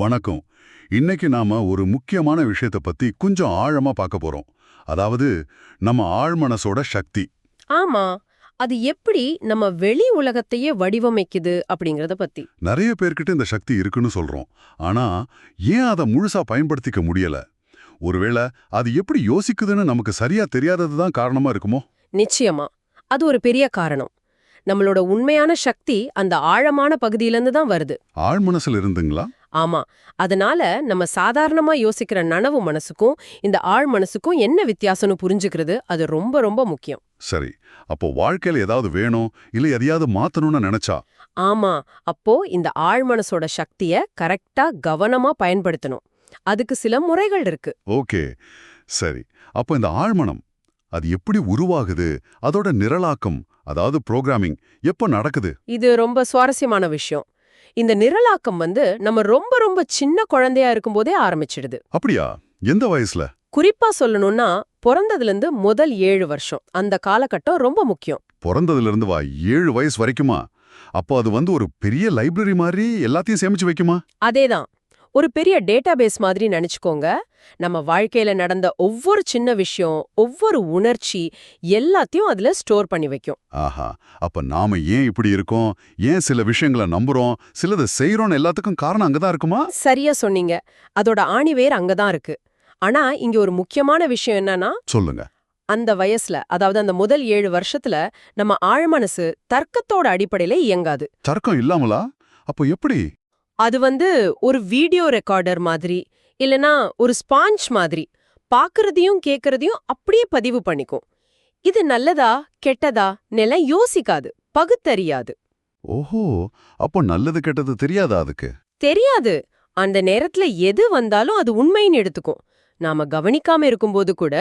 வணக்கம். இன்னைக்கு நாம ஒரு முக்கியமான விஷயத்த பத்தி கொஞ்சம் ஆழமா பார்க்க போறோம். அதாவது நம்ம ஆழ்மனசோட சக்தி. ஆமா. அது எப்படி நம்ம வெளி உலகத்தையே வடிவமைக்குது அப்படிங்கறத பத்தி. நிறைய பேர்கிட்ட இந்த சக்தி இருக்குன்னு சொல்றோம். ஆனா ஏன் அதை முழுசா பயன்படுத்திக்க முடியல? ஒருவேளை அது எப்படி யோசிக்குதுன்னு நமக்கு சரியா தெரியாதது தான் காரணமா இருக்குமோ? நிச்சயமா. அது ஒரு பெரிய காரணம். நம்மளோட உண்மையான சக்தி அந்த ஆழமான பகுதியிலிருந்து தான் வருது. ஆழ்மனசுல இருந்துங்களா? ஆமா. அதனால நம்ம சாதாரணமா யோசிக்கிற நனவு மனசுக்கும் இந்த ஆழ் மனசுக்கும் என்ன வித்தியாசம்னு புரிஞ்சுக்கிறது அது ரொம்ப ரொம்ப முக்கியம். சரி. அப்போ வாழ்க்கையில ஏதாவது வேணும் இல்ல எதையாவது மாத்தணும்னு நினைச்சா? ஆமா. அப்போ இந்த ஆழ் மனசோட சக்திய கரெக்டா கவனமா பயன்படுத்தணும். அதுக்கு சில முறைகள் இருக்கு. ஓகே. சரி. அப்போ இந்த ஆழ்மனம் அது எப்படி உருவாகுது? அதோட நிரலாக்கம் அதாவது புரோகிராமிங் எப்போ நடக்குது? இது ரொம்ப சுவாரஸ்யமான விஷயம். இந்த நிரலாக்கம் வந்து நம்ம ரொம்ப ரொம்ப சின்ன குழந்தையா இருக்கும்போதே ஆரம்பிச்சிடுது. அப்படியா? எந்த வயசுல? குறிப்பா சொல்லணும்னா பிறந்ததுல இருந்து முதல் ஏழு வருஷம். அந்த காலகட்டம் ரொம்ப முக்கியம். பிறந்ததுல இருந்து வா ஏழு வயசு வரைக்குமா? அப்போ அது வந்து ஒரு பெரிய லைப்ரரி மாதிரி எல்லாத்தையும் சேமிச்சு வைக்குமா? அதேதான். ஒரு பெரிய டேட்டாபேஸ் மாதிரி நினைச்சுக்கோங்க. நம்ம வாழ்க்கையில நடந்த ஒவ்வொரு சின்ன விஷயம் ஒவ்வொரு உணர்ச்சி எல்லாத்தையும் அதுல ஸ்டோர் பண்ணி வைக்கும். ஆஹா அப்ப நாம ஏன் இப்படி இருக்கோம்? ஏன் சில விஷயங்களை நம்புறோம்? சிலதை செய்யறோம்னு எல்லாத்துக்கும் காரணம் அங்கதான் இருக்குமா? சரியா சொன்னீங்க. அதோட ஆணிவேர் அங்கதான் இருக்கு. ஆனா இங்க ஒரு முக்கியமான விஷயம் என்னன்னா சொல்லுங்க. அந்த வயசுல அதாவது அந்த முதல் ஏழு வருஷத்துல நம்ம ஆழ்மனசு தர்க்கத்தோட அடிப்படையில இயங்காது. தர்க்கம் இல்லாமலா? அப்போ எப்படி? அது வந்து ஒரு வீடியோ ரெக்கார்டர் மாதிரி இல்லனா ஒரு ஸ்பாஞ்ச் மாதிரி. பாக்குறதையும் கேக்குறதையும் அப்படியே பதிவு பண்ணிக்கும். இது நல்லதா கெட்டதா நில யோசிக்காது பகுத்தறியாது. ஓஹோ அப்போ நல்லது கெட்டது தெரியாதா அதுக்கு? தெரியாது. அந்த நேரத்துல எது வந்தாலும் அது உண்மைன்னு எடுத்துக்கும். நாம கவனிக்காம இருக்கும்போது கூட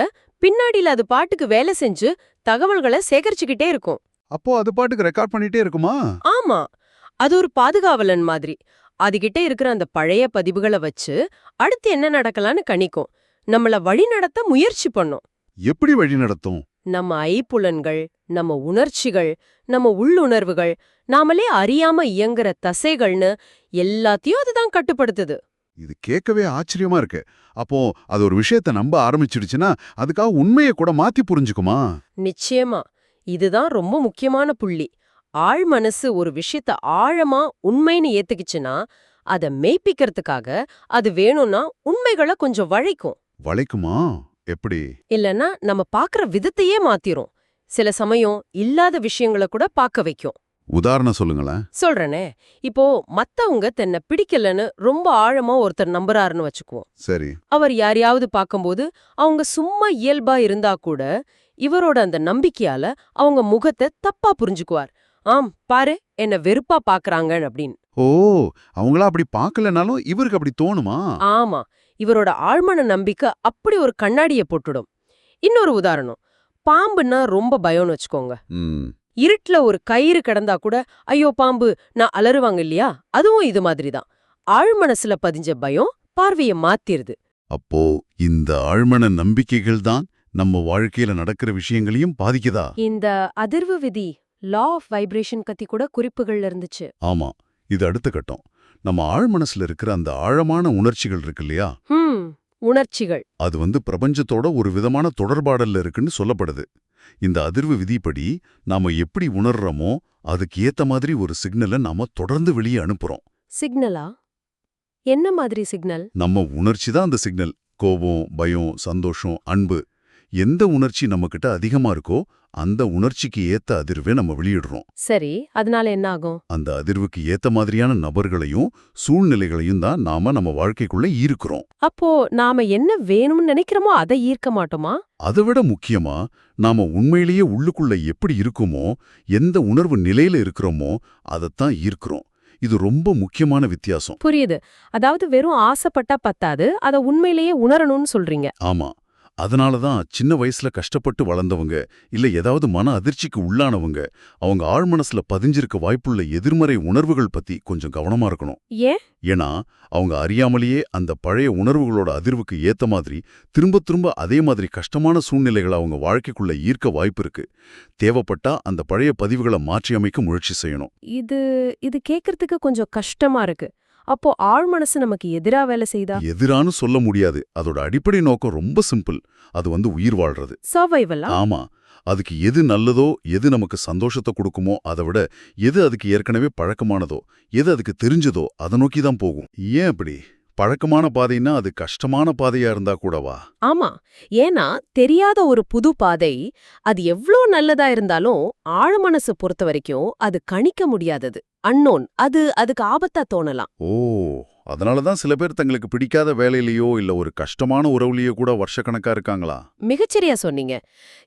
பின்னாடில அது பாட்டுக்கு வேலை செஞ்சு தகவல்களை சேகரிச்சுக்கிட்டே இருக்கும். அப்போ அது பாட்டுக்கு ரெக்கார்ட் பண்ணிட்டே இருக்குமா? ஆமா. அது ஒரு பாதுகாவலன் மாதிரி. அதுகிட்ட இருக்கிற அந்த பழைய பதிவுகளை வச்சு அடுத்து என்ன நடக்கலான்னு கணிக்கும். நம்மள வழி நடத்த முயற்சி பண்ணும். எப்படி வழி நடத்தும்? நம்ம ஐப்புலன்கள் நம்ம உணர்ச்சிகள் நம்ம உள்ளுணர்வுகள் நாமளே அறியாம இயங்குற தசைகள்னு எல்லாத்தையும் அதுதான் கட்டுப்படுத்துது. இது கேட்கவே ஆச்சரியமா இருக்கு. அப்போ அது ஒரு விஷயத்த நம்ப ஆரம்பிச்சிடுச்சுன்னா அதுக்காக உண்மையை கூட மாத்தி புரிஞ்சுக்குமா? நிச்சயமா. இதுதான் ரொம்ப முக்கியமான புள்ளி. ஆழ் மனசு ஒரு விஷயத்த ஆழமா உண்மைன்னு ஏத்துக்கிச்சுன்னா அத மெய்ப்பிக்கிறதுக்காக அது வேணும்னா உண்மைகளை கொஞ்சம் வழைக்கும் வளைக்குமா? எப்படி? இல்லனா நம்ம பாக்குற விதத்தையே மாத்திரும். சில சமயம் இல்லாத விஷயங்களை கூட பார்க்க வைக்கும். உதாரணம் சொல்லுங்களேன். சொல்றனே. இப்போ மத்தவங்க தன்னை பிடிக்கலன்னு ரொம்ப ஆழமா ஒருத்தர் நம்புறாருன்னு வச்சுக்குவோம். சரி. அவர் யாரையாவது பார்க்கும்போது அவங்க சும்மா இயல்பா இருந்தா கூட இவரோட அந்த நம்பிக்கையால அவங்க முகத்தை தப்பா புரிஞ்சுக்குவார். ஆம் பாரு என்ன வெறுப்பா பாக்குறாங்க அப்படின்னு. ஓ அவங்களா அப்படி பார்க்கலனாலும் இவருக்கு அப்படி தோணுமா? ஆமா இவரோட ஆழ்மன நம்பிக்கை அப்படி ஒரு கண்ணாடிய போட்டுடும். இன்னொரு உதாரணம் பாம்புன்னா ரொம்ப பயம்னு வச்சுக்கோங்க. இருட்டுல ஒரு கயிறு கிடந்தா கூட ஐயோ பாம்பு நான் அலறுவாங்க இல்லையா? அதுவும் இது மாதிரிதான். ஆழ்மனசுல பதிஞ்ச பயம் பார்வைய மாத்திருது. அப்போ இந்த ஆழ்மன நம்பிக்கைகள் தான் நம்ம வாழ்க்கையில நடக்கிற விஷயங்களையும் பாதிக்குதா? இந்த அதிர்வு விதி லா ஆஃப் வைப்ரேஷன் கத்தி கூட குறிப்புகள்ல இருந்துச்சு. ஆமா இது அடுத்த கட்டம். நம்ம ஆழ்மனசுல இருக்கிற அந்த ஆழமான உணர்ச்சிகள் இருக்கு இல்லையா? உணர்ச்சிகள். அது வந்து பிரபஞ்சத்தோட ஒரு விதமான தொடர்பாடல்ல இருக்குன்னு சொல்லப்படுது. இந்த அதிர்வு விதிப்படி நாம எப்படி உணர்றோமோ அதுக்கு ஏத்த மாதிரி ஒரு சிக்னலை நாம தொடர்ந்து வெளியே அனுப்புறோம். சிக்னலா? என்ன மாதிரி சிக்னல்? நம்ம உணர்ச்சி தான் அந்த சிக்னல். கோபம் பயம் சந்தோஷம் அன்பு. எந்த உணர்ச்சி நம்மகிட்ட அதிகமா இருக்கோ அந்த உணர்ச்சிக்கு ஏத்த அதிர்வை நம்ம வெளியிடுறோம். சரி அதனால என்ன ஆகும்? அந்த அதிர்வுக்கு ஏத்த மாதிரியான நபர்களையும் சூழ்நிலைகளையும் தான் நாம நம்ம வாழ்க்கைக்குள்ள ஈர்க்கிறோம். அப்போ நாம என்ன வேணும்னு நினைக்கிறோமோ அதை ஈர்க்க மாட்டோமா? அதை விட முக்கியமா நாம உண்மையிலேயே உள்ளுக்குள்ள எப்படி இருக்குமோ எந்த உணர்வு நிலையில இருக்கிறோமோ அதைத்தான் ஈர்க்கிறோம். இது ரொம்ப முக்கியமான வித்தியாசம். புரியுது. அதாவது வெறும் ஆசைப்பட்டா பத்தாது அத உண்மையிலேயே உணரணும்னு சொல்றீங்க. ஆமா. அதனால தான் சின்ன வயசுல கஷ்டப்பட்டு வளர்ந்தவங்க இல்ல ஏதாவது மன அதிர்ச்சிக்கு உள்ளானவங்க அவங்க ஆழ்மனசுல பதிஞ்சிருக்க வாய்ப்புள்ள எதிர்மறை உணர்வுகள் பத்தி கொஞ்சம் கவனமா இருக்கணும். ஏன்? ஏன்னா அவங்க அறியாமலேயே அந்த பழைய உணர்வுகளோட அதிர்வுக்கு ஏத்த மாதிரி திரும்ப திரும்ப அதே மாதிரி கஷ்டமான சூழ்நிலைகளை அவங்க வாழ்க்கைக்குள்ள ஈர்க்க வாய்ப்பு இருக்கு. தேவைப்பட்டா அந்த பழைய பதிவுகளை மாற்றி அமைக்க முயற்சி செய்யணும். இது இது கேக்குறதுக்கு கொஞ்சம் கஷ்டமா இருக்கு. அப்போ ஆழ் மனசு நமக்கு எதிரா வேலை செய்தா? எதிரான்னு சொல்ல முடியாது. அதோட அடிப்படை நோக்கம் ரொம்ப சிம்பிள் அது வந்து உயிர் வாழ்றது. சர்வைவலா ஆமா. அதுக்கு எது நல்லதோ எது நமக்கு சந்தோஷத்தை கொடுக்குமோ அதை விட எது அதுக்கு ஏற்கனவே பழக்கமானதோ எது அதுக்கு தெரிஞ்சதோ அதை நோக்கி தான் போகும். ஏன் அப்படி? பழக்கமான பாதைன்னா அது கஷ்டமான பாதையா இருந்தா கூடவா? ஆமா. ஏன்னா தெரியாத ஒரு புது பாதை அது எவ்ளோ நல்லதா இருந்தாலும் ஆழ்மனசு பொறுத்த வரைக்கும் அது கணிக்க முடியாதது. அன்னோன் அது அதுக்கு ஆபத்தா தோணலாம். ஓ அதனால தான் சில பேர் தங்களுக்கு பிடிக்காத வேலையிலயோ இல்ல ஒரு கஷ்டமான உறவுலயோ கூட வருஷக்கணக்கா இருக்காங்களா? மிகச்சரியா சொன்னீங்க.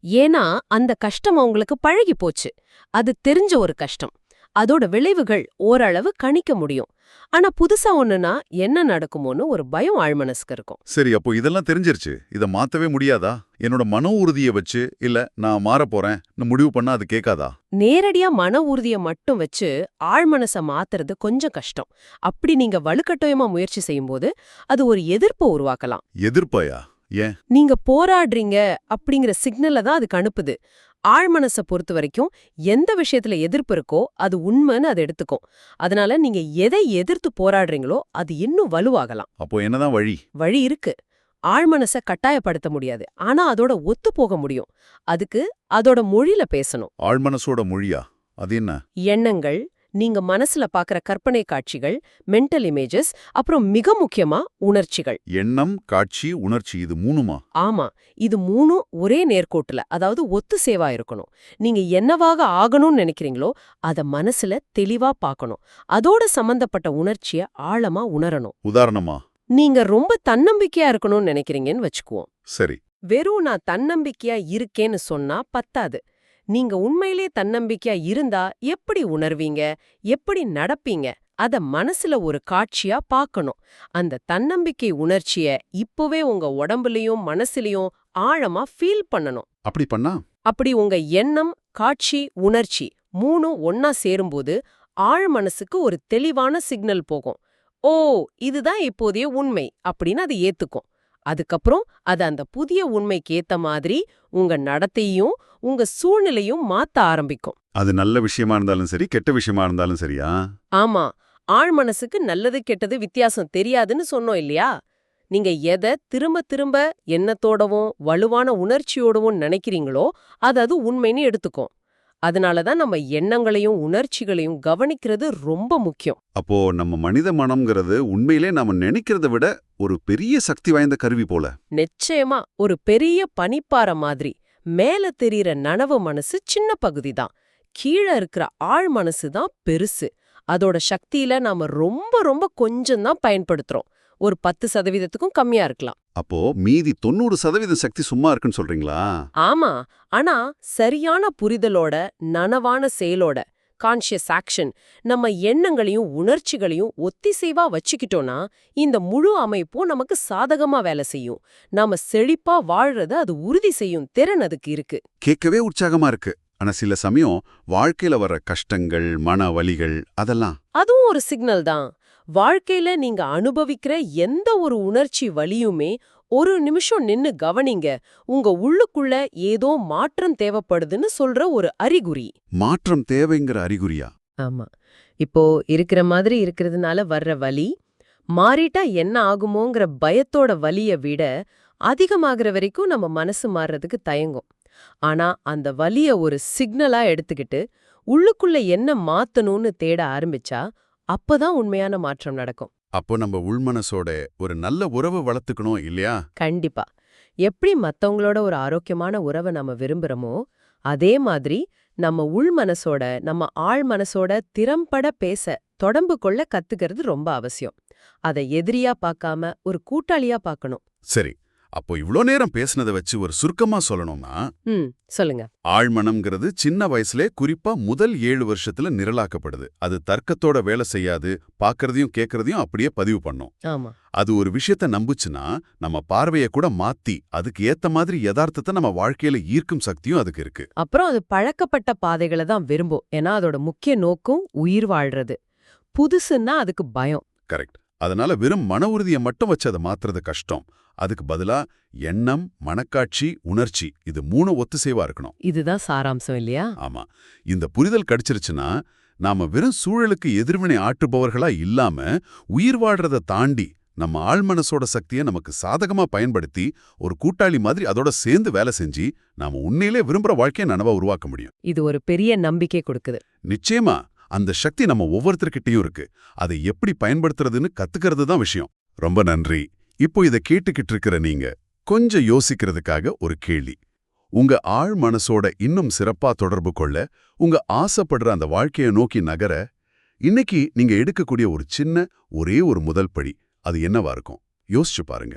ஏன்னா அந்த கஷ்டம் அவங்களுக்கு பழகி போச்சு அது தெரிஞ்ச ஒரு கஷ்டம். அதோட விளைவுகள் ஓரளவு கணிக்க முடியும். ஆனா புதுசா ஒண்ணுனா என்ன நடக்குமோன்னு ஒரு பயம் ஆழ்மனசுக்கு இருக்கும். சரி அப்போ இதெல்லாம் தெரிஞ்சிருச்சு. இத மாத்தவே முடியாதா? என்னோட மன உறுதியை வச்சு இல்ல நான் மாறப் போறேன் முடிவு பண்ணா அது கேட்காதா? நேரடியா மன உறுதிய மட்டும் வச்சு ஆழ்மனச மாத்துறது கொஞ்சம் கஷ்டம். அப்படி நீங்க வலுக்கட்டாயமா முயற்சி செய்யும்போது அது ஒரு எதிர்ப்பை உருவாக்கலாம். எதிர்ப்பாயா? ஏன்? நீங்க போராடுறீங்க அப்படிங்கிற சிக்னலை தான் அதுக்கு அனுப்புது. ஆழ்மனச பொறுத்த வரைக்கும் எந்த விஷயத்துல எதிர்ப்பு இருக்கோ அது உண்மைன்னு அதை எடுத்துக்கும். அதனால நீங்க எதை எதிர்த்து போராடுறீங்களோ அது இன்னும் வலுவாகலாம். அப்போ என்னதான் வழி? வழி இருக்கு. ஆழ்மனச கட்டாயப்படுத்த முடியாது. ஆனா அதோட ஒத்து போக முடியும். அதுக்கு அதோட மொழியில பேசணும். ஆழ்மனசோட மொழியா? அது என்ன? எண்ணங்கள் நீங்க மனசுல பாக்குற கற்பனை காட்சிகள் மென்டல் இமேஜஸ் அப்புறம் மிக முக்கியமா உணர்ச்சிகள். எண்ணம் காட்சி உணர்ச்சி இது மூணுமா? ஆமா இது மூணும் ஒரே நேர்கோட்டுல அதாவது ஒத்து சேவா இருக்கணும். நீங்க என்னவாக ஆகணும்னு நினைக்கிறீங்களோ அத மனசுல தெளிவா பார்க்கணும் அதோட சம்பந்தப்பட்ட உணர்ச்சிய ஆழமா உணரணும். உதாரணமா? நீங்க ரொம்ப தன்னம்பிக்கையா இருக்கணும்னு நினைக்கிறீங்கன்னு வச்சுக்குவோம். சரி. வெறும் நான் தன்னம்பிக்கையா இருக்கேன்னு சொன்னா பத்தாது. நீங்க உண்மையிலே தன்னம்பிக்கையா இருந்தா எப்படி உணர்வீங்க? எப்படி நடப்பீங்க? அத மனசுல ஒரு காட்சியா பார்க்கணும் அந்த தன்னம்பிக்கை உணர்ச்சிய இப்பவே உங்க உடம்புலயும் மனசுலயும் ஆழமா ஃபீல் பண்ணணும். அப்படி பண்ணா? அப்படி உங்க எண்ணம் காட்சி உணர்ச்சி மூணும் ஒன்னா சேரும்போது ஆழ் மனசுக்கு ஒரு தெளிவான சிக்னல் போகும். ஓ இதுதான் இப்போதைய உண்மை அப்படின்னு அது ஏத்துக்கும். அதுக்கப்புறம் அது அந்த புதிய உண்மைக்கு ஏத்த மாதிரி உங்க நடத்தையும் உங்க சூழ்நிலையும் மாத்த ஆரம்பிக்கும். அது நல்ல விஷயமா இருந்தாலும் சரி கெட்ட விஷயமா இருந்தாலும் சரியா? ஆமா. ஆழ் மனசுக்கு நல்லது கெட்டது வித்தியாசம் தெரியாதுன்னு சொன்னோம் இல்லையா? நீங்க எதை திரும்ப திரும்ப எண்ணத்தோடவும் வலுவான உணர்ச்சியோடவும் நினைக்கிறீங்களோ அது அது உண்மைன்னு எடுத்துக்கும். அதனாலதான் நம்ம எண்ணங்களையும் உணர்ச்சிகளையும் கவனிக்கிறது ரொம்ப முக்கியம். அப்போ நம்ம மனித மனம்ங்கிறது உண்மையிலே நாம நினைக்கிறத விட ஒரு பெரிய சக்தி வாய்ந்த கருவி போல. நிச்சயமா ஒரு பெரிய பனிப்பாறை மாதிரி. மேல தெரியற நனவு மனசு சின்ன பகுதி தான் கீழே இருக்கிற ஆழ் மனசு தான் பெருசு. அதோட சக்தியில நாம ரொம்ப ரொம்ப கொஞ்சம் தான் பயன்படுத்துறோம். ஒரு பத்து சதவீதத்துக்கும் கம்மியா இருக்கலாம். அப்போ மீதி தொண்ணூறு சதவீதம் சக்தி சும்மா இருக்குன்னு சொல்றீங்களா? ஆமா. ஆனா சரியான புரிதலோட நனவான செயலோட கான்ஷியஸ் ஆக்ஷன் நம்ம எண்ணங்களையும் உணர்ச்சிகளையும் ஒத்திசைவா வச்சுக்கிட்டோம்னா இந்த முழு அமைப்பும் நமக்கு சாதகமா வேலை செய்யும். நாம செழிப்பா வாழ்றத அது உறுதி செய்யும் திறன் அதுக்கு இருக்கு. கேட்கவே உற்சாகமா இருக்கு. ஆனா சில சமயம் வாழ்க்கையில வர கஷ்டங்கள் மன வலிகள் அதெல்லாம். அதுவும் ஒரு சிக்னல் தான். வாழ்க்கையில நீங்க அனுபவிக்கிற எந்த ஒரு உணர்ச்சி வலியுமே ஒரு நிமிஷம் நின்னு கவனிங்க. உங்க உள்ளுக்குள்ள ஏதோ மாற்றம் தேவைப்படுதுன்னு சொல்ற ஒரு அறிகுறி. மாற்றம் தேவைங்கிற அறிகுறியா? ஆமா. இப்போ இருக்கிற மாதிரி இருக்கிறதுனால வர்ற வலி மாறிட்டா என்ன ஆகுமோங்கிற பயத்தோட வலிய விட அதிகமாகிற வரைக்கும் நம்ம மனசு மாறுறதுக்கு தயங்கும். ஆனா அந்த வலிய ஒரு சிக்னலா எடுத்துக்கிட்டு உள்ளுக்குள்ள என்ன மாத்தணும்னு தேட ஆரம்பிச்சா அப்பதான் உண்மையான மாற்றம் நடக்கும். அப்போ நம்ம உள்மனசோட ஒரு நல்ல உறவு வளர்த்துக்கணும் இல்லையா? கண்டிப்பா. எப்படி மத்தவங்களோட ஒரு ஆரோக்கியமான உறவை நம்ம விரும்புறோமோ அதே மாதிரி நம்ம உள் மனசோட நம்ம ஆழ் மனசோட திறம்பட பேச தொடர்பு கொள்ள கத்துக்கிறது ரொம்ப அவசியம். அதை எதிரியா பார்க்காம ஒரு கூட்டாளியா பார்க்கணும். சரி. அப்போ இவ்ளோ நேரம் பேசுனதை வச்சு ஒரு சுருக்கமா சொல்லணும்னா சொல்லுங்க. ஆழ்மனம்ங்கிறது சின்ன வயசுலே குறிப்பா முதல் ஏழு வருஷத்துல நிரலாக்கப்படுது. அது தர்க்கத்தோட வேலை செய்யாது பாக்குறதையும் கேட்கறதையும் அப்படியே பதிவு பண்ணும். அது ஒரு விஷயத்த நம்புச்சுன்னா நம்ம பார்வைய கூட மாத்தி அதுக்கு ஏத்த மாதிரி யதார்த்தத்தை நம்ம வாழ்க்கையில ஈர்க்கும் சக்தியும் அதுக்கு இருக்கு. அப்புறம் அது பழக்கப்பட்ட பாதைகளை தான் விரும்பும். ஏன்னா அதோட முக்கிய நோக்கம் உயிர் வாழ்றது. புதுசுன்னா அதுக்கு பயம். கரெக்ட். அதனால வெறும் மன உறுதியை மட்டும் வச்சு அதை மாத்துறது கஷ்டம். அதுக்கு பதிலா எண்ணம் மனக்காட்சி உணர்ச்சி இது மூணு ஒத்துசைவா இருக்கணும். இதுதான் சாராம்சம் இல்லையா? ஆமா. இந்த புரிதல் கிடைச்சிருச்சுன்னா நாம வெறும் சூழலுக்கு எதிர்வினை ஆற்றுபவர்களா இல்லாம உயிர் வாழ்றத தாண்டி நம்ம ஆழ்மனசோட சக்தியை நமக்கு சாதகமா பயன்படுத்தி ஒரு கூட்டாளி மாதிரி அதோட சேர்ந்து வேலை செஞ்சு நாம உண்மையிலே விரும்புற வாழ்க்கையை நனவா உருவாக்க முடியும். இது ஒரு பெரிய நம்பிக்கை கொடுக்குது. நிச்சயமா அந்த சக்தி நம்ம ஒவ்வொருத்தர்கிட்டயும் இருக்கு. அதை எப்படி பயன்படுத்துறதுன்னு கத்துக்கிறது தான் விஷயம். ரொம்ப நன்றி. இப்போ இதை கேட்டுக்கிட்டு இருக்கிற நீங்க கொஞ்சம் யோசிக்கிறதுக்காக ஒரு கேள்வி. உங்க ஆழ் மனசோட இன்னும் சிறப்பா தொடர்பு கொள்ள உங்க ஆசைப்படுற அந்த வாழ்க்கையை நோக்கி நகர இன்னைக்கு நீங்க எடுக்கக்கூடிய ஒரு சின்ன ஒரே ஒரு முதல் படி அது என்னவா இருக்கும்? யோசிச்சு பாருங்க.